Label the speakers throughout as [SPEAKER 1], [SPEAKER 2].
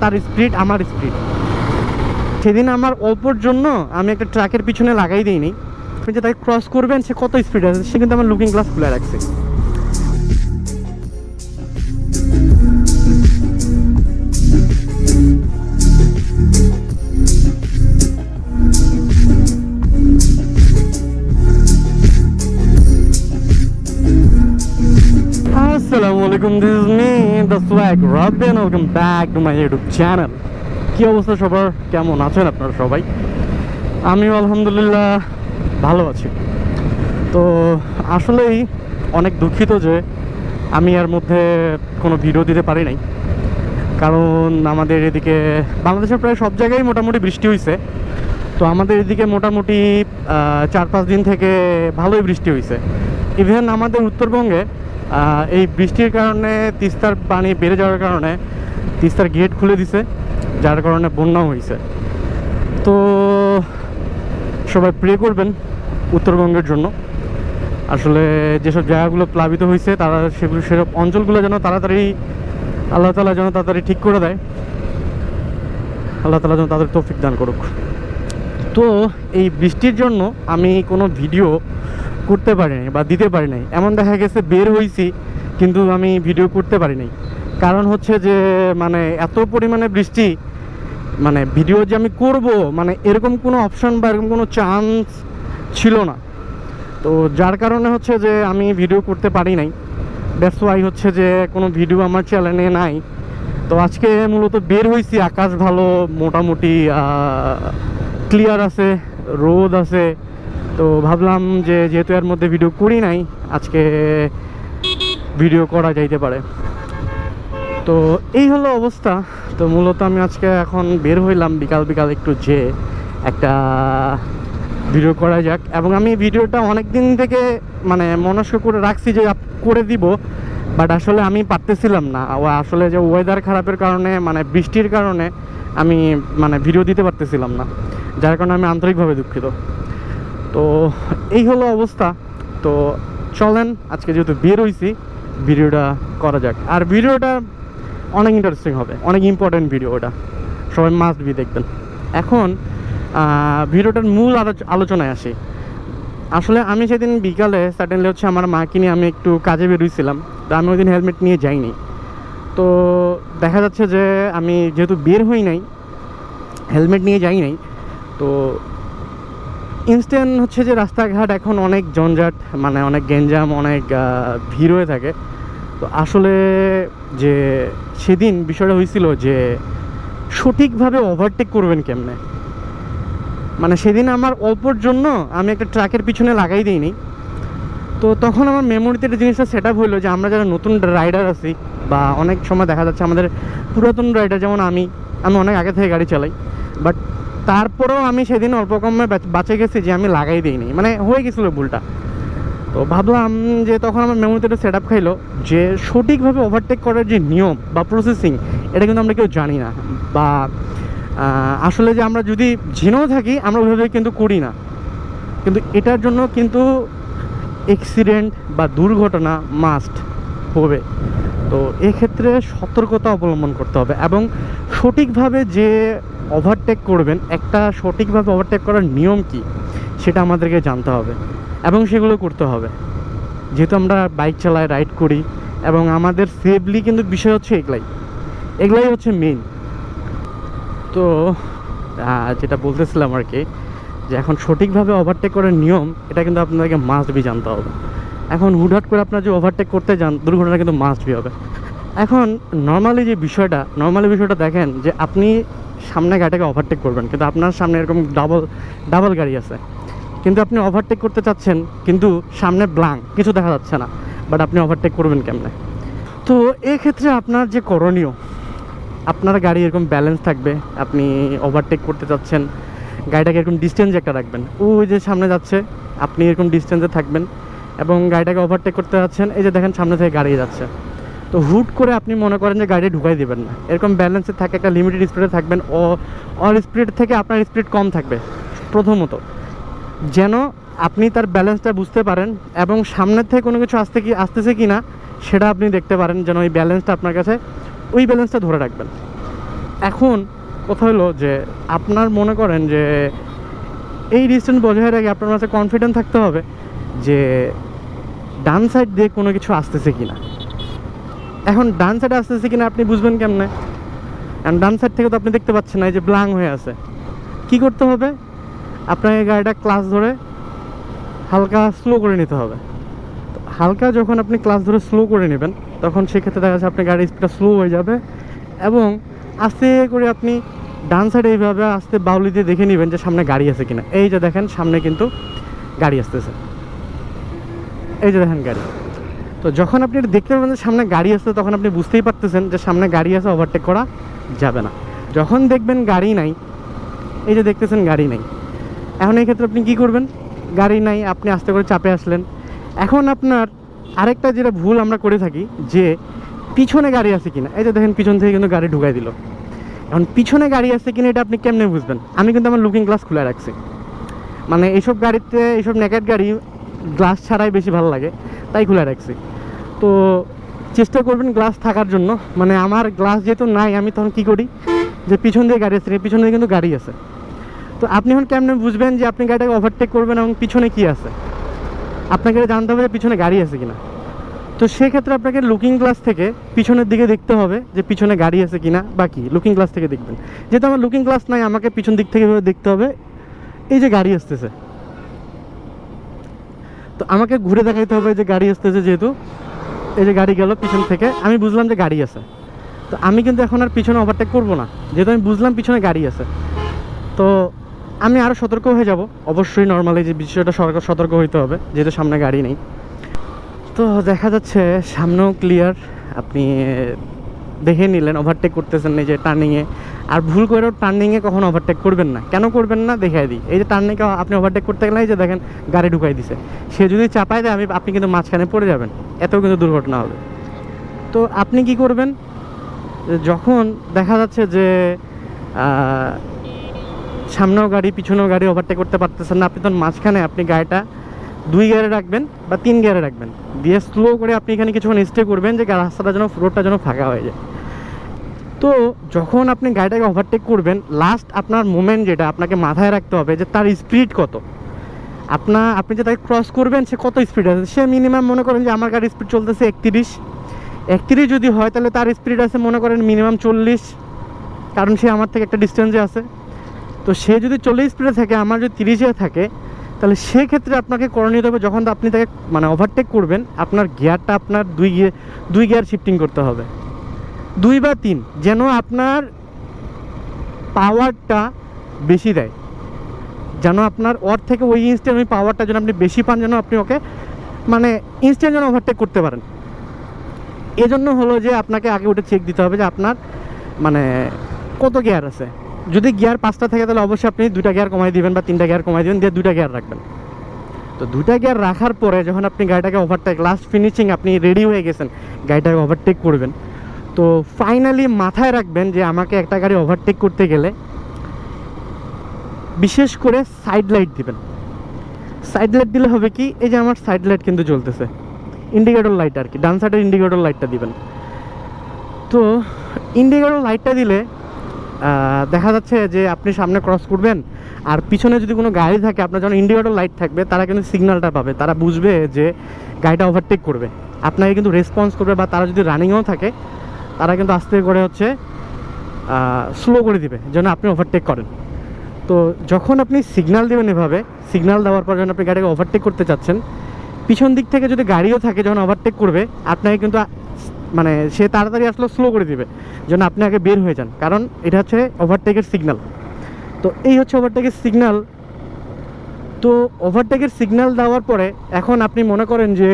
[SPEAKER 1] তার স্পিড, আমার স্পিড। সেদিন আমার অল্পর জন্য আমি একটা ট্রাকের পিছনে লাগাই দিইনি। যে তাকে ক্রস করবেন, সে কত স্পিড আছে, সে কিন্তু আমার লুকিং গ্লাস খুলে রাখছে। আসসালামু আলাইকুম this is me the swag Robin welcome back to my YouTube channel কী অবস্থা সবার? কেমন আছেন আপনারা সবাই? আমিও আলহামদুলিল্লাহ ভালো আছি। তো আসলেই অনেক দুঃখিত যে আমি এর মধ্যে কোনো ভিডিও দিতে পারি নাই। কারণ আমাদের এদিকে বাংলাদেশের প্রায় সব জায়গায় মোটামুটি বৃষ্টি হয়েছে তো আমাদের এদিকে মোটামুটি চার পাঁচ দিন থেকে ভালোই বৃষ্টি হয়েছে ইভেন আমাদের উত্তরবঙ্গে এই বৃষ্টির কারণে তিস্তার পানি বেড়ে যাওয়ার কারণে তিস্তার গেট খুলে দিছে, যার কারণে বন্যাও হয়েছে তো সবাই প্রে করবেন উত্তরবঙ্গের জন্য। আসলে যেসব জায়গাগুলো প্লাবিত হয়েছে তারা সেগুলো, সেসব অঞ্চলগুলো যেন তাড়াতাড়ি আল্লাহ তালা যেন তাড়াতাড়ি ঠিক করে দেয়। আল্লাহ তালা যেন তাদের তৌফিক দান করুক। তো এই বৃষ্টির জন্য আমি কোনো ভিডিও করতে পারি নাই বা দিতে পারি নাই। এমন দেখা গেছে বের হয়েছি কিন্তু আমি ভিডিও করতে পারি নাই। কারণ হচ্ছে যে মানে এত পরিমাণে বৃষ্টি মানে ভিডিও যে আমি করব মানে এরকম কোনো অপশন বা এরকম কোনো চান্স ছিল না। তো যার কারণে হচ্ছে যে, আমি ভিডিও করতে পারি নাই। দ্যাটস ওয়াই হচ্ছে যে, কোনো ভিডিও আমার চ্যানেলে নাই। তো আজকে মূলত বের হয়েছি আকাশ ভালো, মোটামুটি ক্লিয়ার আছে, রোদ আছে। তো ভাবলাম যে যেহেতু এর মধ্যে ভিডিও করি নাই, আজকে ভিডিও করা যাইতে পারে। তো এই হলো অবস্থা। তো মূলত আমি আজকে এখন বের হইলাম, বিকাল বিকাল একটু যে একটা ভিডিও করা যাক। এবং আমি ভিডিওটা অনেক দিন থেকে মানে মনস্ক করে রাখছি যে করে দিব বাট আসলে আমি পারতেছিলাম না। আসলে যে ওয়েদার খারাপের কারণে মানে বৃষ্টির কারণে আমি মানে ভিডিও দিতে পারতেছিলাম না। যার কারণে আমি আন্তরিকভাবে দুঃখিত। তো এই হলো অবস্থা। তো চলেন, আজকে যেহেতু বের হইছি, ভিডিওটা করা যাক। আর ভিডিওটা অনেক ইন্টারেস্টিং হবে, অনেক ইম্পর্টেন্ট ভিডিও ওটা সবাই মাস্ট বি দেখবেন। এখন ভিডিওটার মূল আলোচ- আলোচনায় আসি। আসলে আমি সেদিন বিকালে সাডেনলি হচ্ছে আমার মাকে নিয়ে আমি একটু কাজে বেরোইছিলাম তো আমি ওই দিন হেলমেট নিয়ে যাইনি। তো দেখা যাচ্ছে যে আমি যেহেতু বের হই নাই হেলমেট নিয়ে যাই নাই, তো ইনস্ট্যান্ট হচ্ছে যে রাস্তাঘাট এখন অনেক জঞ্জাট মানে অনেক গেঞ্জাম অনেক ভিড় হয়ে থাকে। তো আসলে যে সেদিন বিষয়টা হয়েছিল যে সঠিকভাবে ওভারটেক করবেন কেমনে? মানে সেদিন আমার অল্পর জন্য আমি একটা ট্রাকের পিছনে লাগাই দিইনি। তো তখন আমার মেমোরিতে একটা জিনিসটা সেট আপ হইল যে আমরা যারা নতুন রাইডার আছি বা অনেক সময় দেখা যাচ্ছে আমাদের পুরাতন রাইডার যেমন আমি আমি অনেক আগে থেকে গাড়ি চালাই। বাট তারপরেও আমি সেদিন অল্প কমে বাঁচে গেছি যে আমি লাগাই দিইনি মানে হয়ে গেছিল ভুলটা। তো ভাবলাম যে তখন আমার মেমোরিতে একটা সেট আপ খাইলো যে সঠিকভাবে ওভারটেক করার যে নিয়ম বা প্রসেসিং এটা কিন্তু আমরা কেউ জানি না। বা আসলে যে আমরা যদি জেনেও থাকি, আমরা ওইভাবে কিন্তু করি না। কিন্তু এটার জন্য কিন্তু অ্যাক্সিডেন্ট বা দুর্ঘটনা মাস্ট হবে। তো এক্ষেত্রে সতর্কতা অবলম্বন করতে হবে এবং সঠিকভাবে যে ওভারটেক করবেন, একটা সঠিকভাবে ওভারটেক করার নিয়ম কি? সেটা আমাদেরকে জানতে হবে এবং সেগুলো করতে হবে। যেহেতু আমরা বাইক চালাই রাইড করি এবং আমাদের সেফলি কিন্তু বিষয় হচ্ছে এগুলাই। এগুলাই হচ্ছে মেন তো যেটা বলতেছিলাম আর কি, যে এখন সঠিকভাবে ওভারটেক করার নিয়ম, এটা কিন্তু আপনাদেরকে মাস্ট বি জানতে হবে। এখন হুটহাট করে আপনার যে ওভারটেক করতে যান, দুর্ঘটনা কিন্তু মাস্ট বি হবে। এখন নর্মালি যে বিষয়টা নর্মালি বিষয়টা দেখেন যে আপনি সামনে গাড়িটাকে ওভারটেক করবেন। কিন্তু আপনার সামনে এরকম ডাবল ডাবল গাড়ি আছে। কিন্তু আপনি ওভারটেক করতে চাচ্ছেন, কিন্তু সামনে ব্লাঙ্ক কিছু দেখা যাচ্ছে না। বাট আপনি ওভারটেক করবেন কেমনে? তো এক্ষেত্রে আপনার যে করণীয়, আপনার গাড়ি এরকম ব্যালেন্স থাকবে, আপনি ওভারটেক করতে চাচ্ছেন, গাড়িটাকে এরকম ডিস্টেন্স একটা রাখবেন। ওই যে সামনে যাচ্ছে, আপনি এরকম ডিস্টেন্সে থাকবেন এবং গাড়িটাকে ওভারটেক করতে যাচ্ছেন, এই যে দেখেন সামনে থেকে গাড়ি যাচ্ছে। তো হুট করে আপনি মনে করেন যে গাড়ি ঢুকাই দেবেন না। এরকম ব্যালেন্সে থাকে, একটা লিমিটেড স্পিডে থাকবেন, ও অর স্পিড থেকে আপনার স্পিড কম থাকবে। প্রথমত, যেন আপনি তার ব্যালেন্সটা বুঝতে পারেন এবং সামনের থেকে কোনো কিছু আসতে কি, আসতেছে কি না সেটা আপনি দেখতে পারেন, যেন ওই ব্যালেন্সটা আপনার কাছে, ওই ব্যালেন্সটা ধরে রাখবেন। এখন কথা হলো যে, আপনার মনে করেন যে, এই ডিস্টেন্স বজায় রেখে আপনার মাঝে কনফিডেন্ট থাকতে হবে যে, ডান সাইড দিয়ে কোনো কিছু আসতেছে কিনা। এখন ডান সাইডে আসতেছে কিনা আপনি বুঝবেন কেমনে? কারণ ডান সাইড থেকে তো আপনি দেখতে পাচ্ছেন না, এই যে ব্লাং হয়ে আছে। কি করতে হবে? আপনাকে গাড়িটা ক্লাস ধরে হালকা স্লো করে নিতে হবে। হালকা যখন আপনি ক্লাস ধরে স্লো করে নেবেন, তখন সেক্ষেত্রে দেখা যাচ্ছে আপনার গাড়ির স্পিডটা স্লো হয়ে যাবে এবং আস্তে করে আপনি ডান সাইডে এইভাবে আস্তে বাউলি দিয়ে দেখে নেবেন যে সামনে গাড়ি আছে কিনা। এই যে দেখেন, সামনে কিন্তু গাড়ি আসতেছে। এই যে দেখেন গাড়ি। তো যখন আপনি এটা দেখতে পাবেন যে সামনে গাড়ি আসছে তখন আপনি বুঝতেই পারতেছেন যে সামনে গাড়ি আছে ওভারটেক করা যাবে না। যখন দেখবেন গাড়ি নাই, এই যে দেখতেছেন গাড়ি নাই, এখন এই ক্ষেত্রে আপনি কি করবেন? গাড়ি নাই, আপনি আস্তে করে চাপে আসলেন। এখন আপনার আরেকটা যেটা ভুল আমরা করে থাকি, যে পিছনে গাড়ি আছে কিনা, এই যে দেখেন পিছন থেকে কিন্তু গাড়ি ঢুকাই দিল। এখন পিছনে গাড়ি আছে কিনা, এটা আপনি কেমনে বুঝবেন? আমি কিন্তু আমার লুকিং গ্লাস খুলে রাখছি। মানে এইসব গাড়িতে, এইসব নেকেট গাড়ি গ্লাস ছাড়াই বেশি ভালো লাগে, তাই খুলে রাখছি। তো চেষ্টা করবেন গ্লাস থাকার জন্য। মানে আমার গ্লাস যেহেতু নাই, আমি তখন কি করি? যে পিছন দিয়ে গাড়ি আছে পিছন দিয়ে কিন্তু গাড়ি আছে। তো আপনি এখন কেমনে বুঝবেন যে আপনি গাড়িটাকে ওভারটেক করবেন এবং পিছনে কি আছে? আপনাকে জানতে হবে যে পিছনে গাড়ি আছে কিনা। তো সেক্ষেত্রে আপনাকে লুকিং গ্লাস থেকে পিছনের দিকে দেখতে হবে যে পিছনে গাড়ি আছে কিনা বা কি। লুকিং গ্লাস থেকে দেখবেন। যেহেতু আমার লুকিং গ্লাস নাই, আমাকে পিছন দিক থেকে দেখতে হবে। এই যে গাড়ি আসতেছে। তো আমাকে ঘুরে দেখাইতে হবে যে গাড়ি আসতেছে যেহেতু। এই যে গাড়ি গেল পিছন থেকে, আমি বুঝলাম যে গাড়ি আছে। তো আমি কিন্তু এখন আর পিছনে ওভারটেক করব না, যেহেতু আমি বুঝলাম পিছনে গাড়ি আছে। তো আমি আরও সতর্ক হয়ে যাব। অবশ্যই নর্মালি যে বিষয়টা সরকার সতর্ক হইতে হবে, যেহেতু সামনে গাড়ি নেই। তো দেখা যাচ্ছে সামনেও ক্লিয়ার আপনি দেখে নিলেন ওভারটেক করতেছেন এই যে টার্নিংয়ে আর ভুল করেও টার্নিংয়ে কখনো ওভারটেক করবেন না। কেন করবেন না? দেখাই দিই। এই যে টার্নিংয়ে আপনি ওভারটেক করতে গেলে এই যে দেখেন, গাড়ি ঢুকাই দিছে। সে যদি চাপায় দেয়, আমি, আপনি কিন্তু মাঝখানে পড়ে যাবেন। এতেও কিন্তু দুর্ঘটনা হবে। তো আপনি কি করবেন? যখন দেখা যাচ্ছে যে সামনেও গাড়ি, পিছনেও গাড়ি ওভারটেক করতে পারতেছেন না, আপনি তখন মাঝখানে আপনি গাড়িটা দুই গিয়ারে রাখবেন বা তিন গিয়ারে রাখবেন। দিয়ে স্লো করে আপনি এখানে কিছুক্ষণ স্টে করবেন যে রাস্তাটা যেন রোডটা যেন ফাঁকা হয়ে যায়। তো যখন আপনি গাড়িটাকে ওভারটেক করবেন লাস্ট আপনার মোমেন্ট যেটা, আপনাকে মাথায় রাখতে হবে যে, তার স্পিড কত? আপনার আপনি যে তাকে ক্রস করবেন, সে কত স্পিড আছে? সে মিনিমাম মনে করেন যে আমার গাড়ির স্পিড চলতেছে একত্রিশ। একত্রিশ যদি হয়, তাহলে তার স্পিড আছে মনে করেন মিনিমাম চল্লিশ। কারণ সে আমার থেকে একটা ডিস্টেন্সে আছে। তো সে যদি চল্লিশ স্পিডে থাকে, আমার যদি তিরিশে থাকে, তাহলে সেক্ষেত্রে আপনাকে করণীয় হবে যখন আপনি তাকে মানে ওভারটেক করবেন, আপনার গিয়ারটা আপনার দুই গিয়ার দুই গিয়ার শিফটিং করতে হবে। দুই বা তিন, যেন আপনার পাওয়ারটা বেশি দেয়। যেন আপনার ওর থেকে ওই ইনস্ট্যান্ট ওই পাওয়ারটা যেন আপনি বেশি পান, যেন আপনি ওকে মানে ইনস্ট্যান্ট যেন ওভারটেক করতে পারেন। এজন্য হলো যে আপনাকে আগে ওটা চেক দিতে হবে যে আপনার মানে কত গিয়ার আছে। যদি গিয়ার পাঁচটা থাকে তাহলে অবশ্যই আপনি দুটা গিয়ার কমাই দিবেন বা তিনটা গিয়ার কমাই দিবেন, দিয়ে দুটা গিয়ার রাখবেন। তো দুটা গিয়ার রাখার পরে যখন আপনি গাড়িটাকে ওভারটেক লাস্ট ফিনিশিং আপনি রেডি হয়ে গেছেন, গাড়িটাকে ওভারটেক করবেন। তো ফাইনালি মাথায় রাখবেন যে আমাকে একটা গাড়ি ওভারটেক করতে গেলে বিশেষ করে সাইড লাইট দিবেন। সাইড লাইট দিলে হবে কি, এই যে আমার সাইড লাইট কিন্তু জ্বলতেছে। ইন্ডিকেটর লাইট আর কি, ডান সাইডের ইন্ডিকেটর লাইটটা দিবেন। তো ইন্ডিকেটর লাইটটা দিলে দেখা যাচ্ছে যে আপনি সামনে ক্রস করবেন, আর পিছনে যদি কোনো গাড়ি থাকে, আপনার যখন ইন্ডিকেটর লাইট থাকবে, তারা কিন্তু সিগন্যালটা পাবে। তারা বুঝবে যে গাড়িটা ওভারটেক করবে। আপনাকে কিন্তু রেসপন্স করবে, বা তারা যদি রানিংও থাকে, তারা কিন্তু আস্তে করে হচ্ছে স্লো করে দিবে, যেন আপনি ওভারটেক করেন। তো যখন আপনি সিগনাল দেবেন এভাবে সিগন্যাল দেওয়ার পর যখন আপনি গাড়িকে ওভারটেক করতে চাচ্ছেন, পিছন দিক থেকে যদি গাড়িও থাকে যখন ওভারটেক করবে, আপনাকে কিন্তু মানে সে তাড়াতাড়ি আসলে স্লো করে দিবে, যেন আপনি আগে বের হয়ে যান। কারণ এটা হচ্ছে ওভারটেকের সিগনাল তো এই হচ্ছে ওভারটেকের সিগনাল তো ওভারটেকের সিগনাল দেওয়ার পরে এখন আপনি মনে করেন যে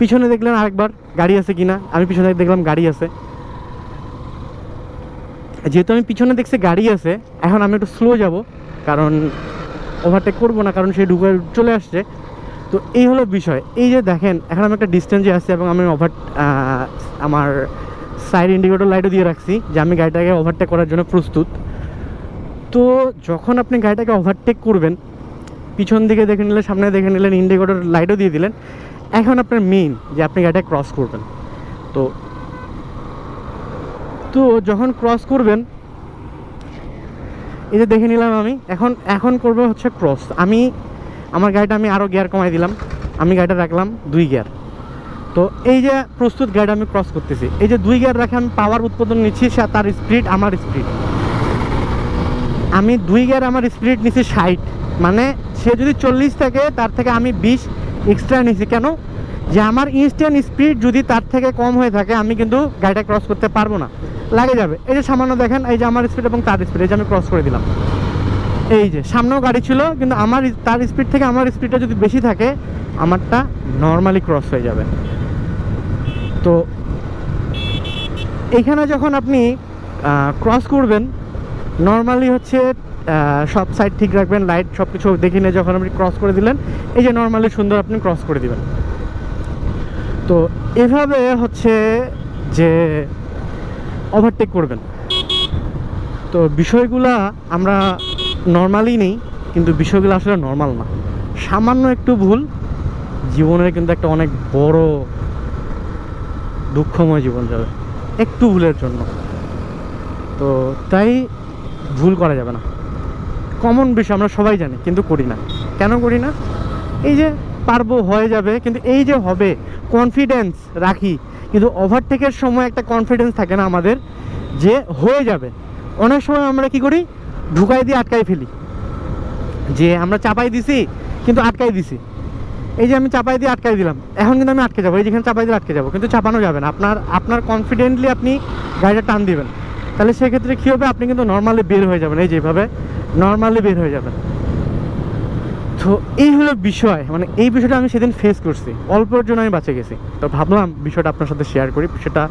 [SPEAKER 1] পিছনে দেখলেন আরেকবার গাড়ি আছে কিনা? আমি পিছনে দেখলাম গাড়ি আছে। যেহেতু আমি পিছনে দেখছি গাড়ি আছে, এখন আমি একটু স্লো যাব, কারণ ওভারটেক করব না, কারণ সে ঢুকে চলে আসছে। তো এই হলো বিষয়। এই যে দেখেন, এখন আমি একটা ডিস্টেন্সে আছি এবং আমি ওভার আমার সাইড ইন্ডিকেটর লাইটও দিয়ে রাখছি, যে আমি গাড়িটাকে ওভারটেক করার জন্য প্রস্তুত। তো যখন আপনি গাড়িটাকে ওভারটেক করবেন, পিছন দিকে দেখে নিলেন, সামনে দেখে নিলেন ইন্ডিকেটর লাইটও দিয়ে দিলেন, এখন আপনার মেইন যে আপনি গাড়িটা ক্রস করবেন। তো তো যখন ক্রস করবেন, এই যে দেখে নিলাম আমি, এখন এখন করব হচ্ছে ক্রস আমি, আমার গাড়িটা আমি আরও গিয়ার কমাই দিলাম। আমি গাড়িটা রাখলাম দুই গিয়ার তো এই যে প্রস্তুত গাড়িটা আমি ক্রস করতেছি। এই যে দুই গিয়ার রাখে আমি পাওয়ার উৎপাদন নিচ্ছি, সে তার স্পিড আমার স্পিড আমি দুই গিয়ার আমার স্পিড নিচ্ছি ষাট। মানে সে যদি চল্লিশ থাকে, তার থেকে আমি বিশ এক্সট্রা নিছি কেন? যে আমার ইনস্ট্যান্ট স্পিড যদি তার থেকে কম হয়ে থাকে, আমি কিন্তু গাড়িটা ক্রস করতে পারব না। লাগে যাবে। এই যে সামান্য দেখেন, এই যে আমার স্পিড এবং তার স্পিড এই যে আমি ক্রস করে দিলাম। এই যে, সামনেও গাড়ি ছিল, কিন্তু আমার তার স্পিড থেকে আমার স্পিডটা যদি বেশি থাকে, আমারটা নর্মালি ক্রস হয়ে যাবে। তো এইখানে যখন আপনি ক্রস করবেন নর্মালি হচ্ছে সব সাইড ঠিক রাখবেন লাইট সব কিছু দেখে নিয়ে যখন আপনি ক্রস করে দিলেন, এই যে নর্মালি সুন্দর আপনি ক্রস করে দিবেন। তো এভাবে হচ্ছে যে ওভারটেক করবেন। তো বিষয়গুলা আমরা নর্মালি নেই, কিন্তু বিষয়গুলো আসলে নর্মাল না। সামান্য একটু ভুল, জীবনের কিন্তু একটা অনেক বড় দুঃখময় জীবন যাবে, একটু ভুলের জন্য। তো তাই ভুল করা যাবে না। কমন বিষয় আমরা সবাই জানি, কিন্তু করি না। কেন করি না? এই যে পারব, হয়ে যাবে। কিন্তু এই যে হবে কনফিডেন্স রাখি। কিন্তু ওভারটেকের সময় একটা কনফিডেন্স থাকে না আমাদের যে হয়ে যাবে। অনেক সময় আমরা কি করি? ঢুকাই দিয়ে আটকাই ফেলি। যে আমরা চাপাই দিছি, কিন্তু আটকাই দিছি। এই যে আমি চাপাই দিয়ে আটকাই দিলাম, এখন কিন্তু আমি আটকে যাব। এই যেখানে চাপাই দিয়ে আটকে যাব। কিন্তু চাপানো যাবে না। আপনার আপনার কনফিডেন্টলি আপনি গাড়িটা টান দিবেন। তাহলে সেক্ষেত্রে কী হবে? আপনি কিন্তু নর্মালি বের হয়ে যাবেন। এই যেভাবে নর্মালি বের হয়ে যাবেন। তো এই হলো বিষয় মানে এই বিষয়টা আমি সেদিন ফেস করছি। অল্পের জন্য আমি বাঁচে গেছি। তো ভাবলাম বিষয়টা আপনার সাথে শেয়ার করি সেটা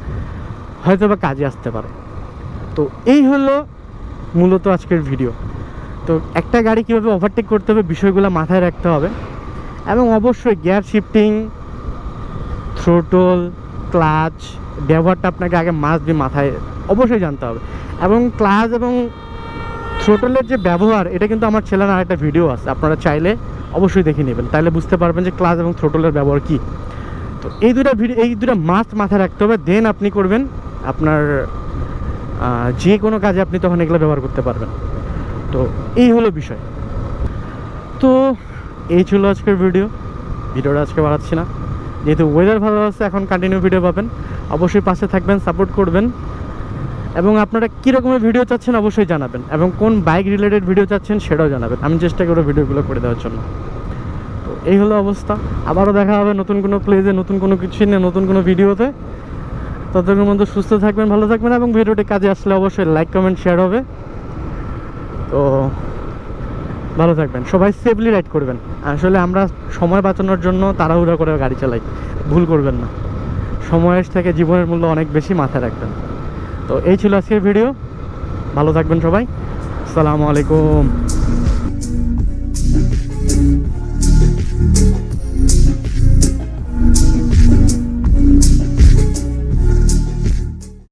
[SPEAKER 1] হয়তো বা কাজে আসতে পারে। তো এই হলো মূলত আজকের ভিডিও তো একটা গাড়ি কীভাবে ওভারটেক করতে হবে বিষয়গুলো মাথায় রাখতে হবে। এবং অবশ্যই গিয়ার শিফটিং থ্রোটল ক্লাচ ব্যবহারটা আপনাকে আগে মাস্ট বি মাথায় অবশ্যই জানতে হবে। এবং ক্লাচ এবং থ্রোটলের যে ব্যবহার, এটা কিন্তু আমার ছেলের আর একটা ভিডিও আছে, আপনারা চাইলে অবশ্যই দেখে নেবেন। তাহলে বুঝতে পারবেন যে ক্লাস এবং থ্রোটলের ব্যবহার কী। তো এই দুটো ভিডিও এই দুটো মাস্ট মাথায় রাখতে হবে দেন আপনি করবেন আপনার যে কোনো কাজে আপনি তখন এগুলো ব্যবহার করতে পারবেন। তো এই হলো বিষয়। তো এই ছিল আজকের ভিডিও ভিডিওটা আজকে বাড়াচ্ছি না। যেহেতু ওয়েদার ভালো আছে, এখন কন্টিনিউ ভিডিও পাবেন। অবশ্যই পাশে থাকবেন সাপোর্ট করবেন। এবং আপনারা কী ভিডিও চাচ্ছেন অবশ্যই জানাবেন এবং কোন বাইক রিলেটেড ভিডিও চাচ্ছেন সেটাও জানাবেন। আমি চেষ্টা করব ভিডিওগুলো করে দেওয়ার জন্য। তো এই হলো অবস্থা। আবারও দেখা হবে নতুন কোনো প্লেজে নতুন কোনো কিছু নিয়ে, নতুন কোনো ভিডিওতে ততক্ষণ মধ্যে সুস্থ থাকবেন, ভালো থাকবেন এবং ভিডিওটি কাজে আসলে অবশ্যই লাইক কমেন্ট শেয়ার হবে। তো ভালো থাকবেন। সবাই সেফলি রাইড করবেন। আসলে আমরা সময় বাঁচানোর জন্য তাড়াহুড়া করে গাড়ি চালাই। ভুল করবেন না। সময়ের থেকে জীবনের মূল্য অনেক বেশি মাথায় রাখবেন। তো এই ছিল আজকের ভিডিও ভালো থাকবেন সবাই। সালামু আলাইকুম।